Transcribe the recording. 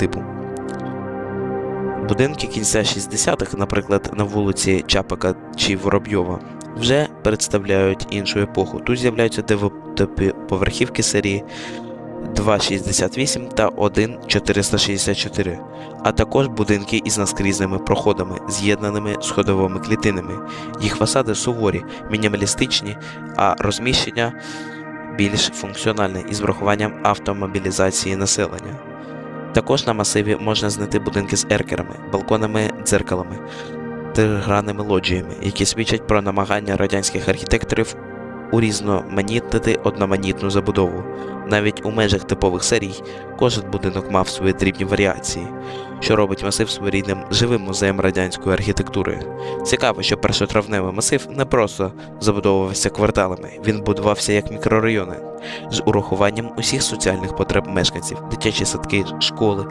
типу. Будинки кінця 60-х, наприклад, на вулиці Чапика чи Воробйова, вже представляють іншу епоху. Тут з'являються дев'ятиповерхівки серії 268 та 1464, а також будинки із наскрізними проходами, з'єднаними сходовими клітинами. Їх фасади суворі, мінімалістичні, а розміщення більш функціональне із врахуванням автомобілізації населення. Також на масиві можна знайти будинки з еркерами, балконами, дзеркалами, тригранними лоджіями, які свідчать про намагання радянських архітекторів урізноманітнити одноманітну забудову. Навіть у межах типових серій кожен будинок мав свої дрібні варіації, що робить масив своєрідним живим музеєм радянської архітектури. Цікаво, що першотравневий масив не просто забудовувався кварталами, він будувався як мікрорайони з урахуванням усіх соціальних потреб мешканців, дитячі садки, школи,